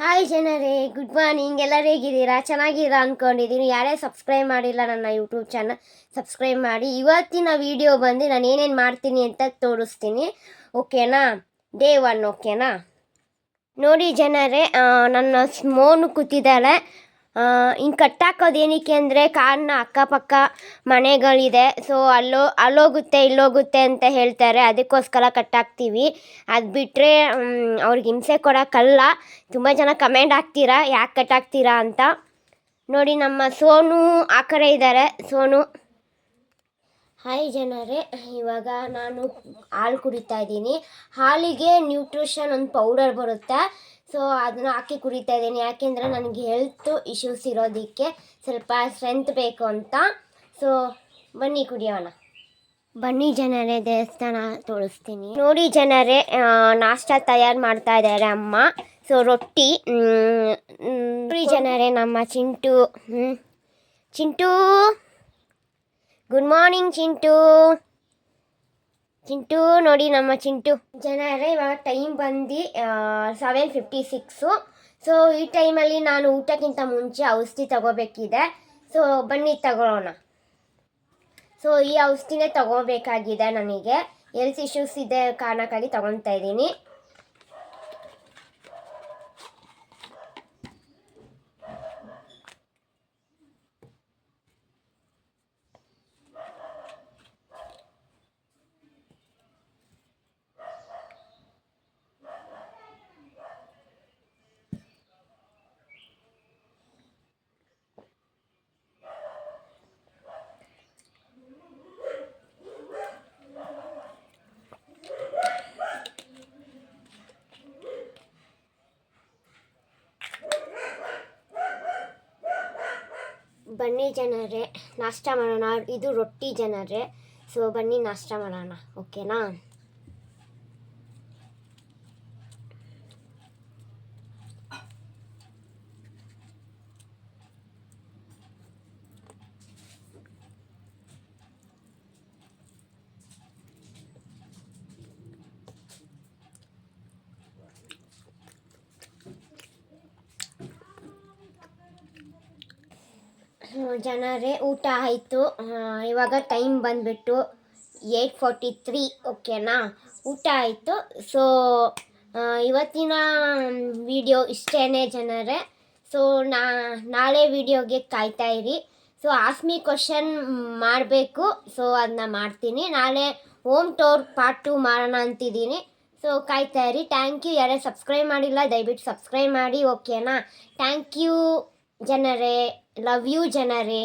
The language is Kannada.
ಹಾಯ್ ಜನರೇ ಗುಡ್ ಮಾರ್ನಿಂಗ್ ಎಲ್ಲರೂ ಹೇಗಿದ್ದೀರಾ? ಚೆನ್ನಾಗಿರ ಅಂದ್ಕೊಂಡಿದ್ದೀನಿ ಯಾರೇ ಸಬ್ಸ್ಕ್ರೈಬ್ ಮಾಡಿಲ್ಲ ನನ್ನ ಯೂಟ್ಯೂಬ್ ಚಾನಲ್ ಸಬ್ಸ್ಕ್ರೈಬ್ ಮಾಡಿ. ಇವತ್ತಿನ ವಿಡಿಯೋ ಬಂದು ನಾನು ಏನೇನು ಮಾಡ್ತೀನಿ ಅಂತ ತೋರಿಸ್ತೀನಿ. ಓಕೆನಾ ಡೇ ಒನ್ ಓಕೆನಾ ನೋಡಿ ಜನರೇ ನನ್ನ ಸ್ಮೋನು ಕೂತಿದ್ದಾಳೆ. ಹಿಂಗೆ ಕಟ್ಟಾಕೋದು ಏನಕ್ಕೆ ಅಂದರೆ ಕಾರ್ನ ಅಕ್ಕಪಕ್ಕ ಮನೆಗಳಿದೆ. ಸೊ ಅಲ್ಲೋ, ಅಲ್ಲೋಗುತ್ತೆ, ಇಲ್ಲೋಗುತ್ತೆ ಅಂತ ಹೇಳ್ತಾರೆ. ಅದಕ್ಕೋಸ್ಕರ ಕಟ್ಟಾಕ್ತೀವಿ. ಅದು ಬಿಟ್ಟರೆ ಅವ್ರಿಗೆ ಹಿಂಸೆ ಕೊಡೋಕ್ಕಲ್ಲ. ತುಂಬ ಜನ ಕಮೆಂಟ್ ಹಾಕ್ತೀರಾ? ಯಾಕೆ ಕಟ್ಟಾಕ್ತೀರಾ ಅಂತ. ನೋಡಿ, ನಮ್ಮ ಸೋನು ಆ ಕಡೆ ಇದ್ದಾರೆ ಸೋನು. ಹಾಯ್ ಜನರೇ. ಇವಾಗ ನಾನು ಹಾಲು ಕುಡಿತಾ ಇದ್ದೀನಿ. ಹಾಲಿಗೆ ನ್ಯೂಟ್ರಿಷನ್ ಒಂದು ಪೌಡರ್ ಬರುತ್ತೆ. ಸೊ ಅದನ್ನ ಹಾಕಿ ಕುಡಿತಾ ಇದ್ದೀನಿ. ಯಾಕೆಂದರೆ ನನಗೆ ಹೆಲ್ತ್ ಇಶ್ಯೂಸ್ ಇರೋದಕ್ಕೆ ಸ್ವಲ್ಪ ಸ್ಟ್ರೆಂತ್ ಬೇಕು ಅಂತ. ಸೊ ಬನ್ನಿ ಕುಡಿಯೋಣ. ಬನ್ನಿ ಜನರೇ, ದೇವಸ್ಥಾನ ತೋರಿಸ್ತೀನಿ. ನೋಡಿ ಜನರೇ ನಾಷ್ಟ ತಯಾರು ಮಾಡ್ತಾ ಇದ್ದಾರೆ ಅಮ್ಮ. ಸೊ ರೊಟ್ಟಿ ನೋಡಿ ಜನರೇ, ನಮ್ಮ Chintu. Chintu. Good morning Chintu. Chintu, ನೋಡಿ ನಮ್ಮ ಚಿಂಟು. ಜನರೇ, ಇವಾಗ ಟೈಮ್ ಬಂದು ಸೆವೆನ್ ಫಿಫ್ಟಿ ಸಿಕ್ಸು ಸೊ ಈ ಟೈಮಲ್ಲಿ ನಾನು ಊಟಕ್ಕಿಂತ ಮುಂಚೆ ಔಷಧಿ ತಗೋಬೇಕಿದೆ. ಸೊ ಬನ್ನಿ ತಗೊಳ್ಳೋಣ ಸೊ ಈ ಔಷಧಿನೇ ತಗೋಬೇಕಾಗಿದೆ ನನಗೆ. ಹೆಲ್ತ್ ಇಶ್ಯೂಸ್ ಇದೆ ಕಾರಣಕ್ಕಾಗಿ ತಗೊತಾ ಇದ್ದೀನಿ. ಬನ್ನಿ ಜನರೇ ನಾಷ್ಟ ಮಾಡೋಣ. ಇದು ರೊಟ್ಟಿ ಜನರೇ. ಸೊ ಬನ್ನಿ ನಾಷ್ಟ ಮಾಡೋಣ. ಓಕೆನಾ ಜನರೇ, ಊಟ ಆಯಿತು. ಇವಾಗ ಟೈಮ್ ಬಂದುಬಿಟ್ಟು ಏಯ್ಟ್ ಫೋರ್ಟಿ ತ್ರೀ ಓಕೆನಾ ಊಟ ಆಯಿತು. ಸೊ ಇವತ್ತಿನ ವಿಡಿಯೋ ಇಷ್ಟೇ ಜನರೇ. ಸೊ ನಾ, ನಾಳೆ ವಿಡಿಯೋಗೆ ಕಾಯ್ತಾ ಇರಿ. ಸೊ ಆಸ್ಮಿ ಕ್ವಶನ್ ಮಾಡಬೇಕು. ಸೊ ಅದನ್ನ ಮಾಡ್ತೀನಿ. ನಾಳೆ ಹೋಮ್ ಟೋರ್ ಪಾರ್ಟ್ ಟು ಮಾಡೋಣ ಅಂತಿದ್ದೀನಿ. ಸೊ ಕಾಯ್ತಾ ಇರಿ. ಥ್ಯಾಂಕ್ ಯು ಯಾರೇ ಸಬ್ಸ್ಕ್ರೈಬ್ ಮಾಡಿಲ್ಲ, ದಯವಿಟ್ಟು ಸಬ್ಸ್ಕ್ರೈಬ್ ಮಾಡಿ ಓಕೆನಾ ಥ್ಯಾಂಕ್ ಯು ಜನರೇ. ಲವ್ ಯು ಜನರೇ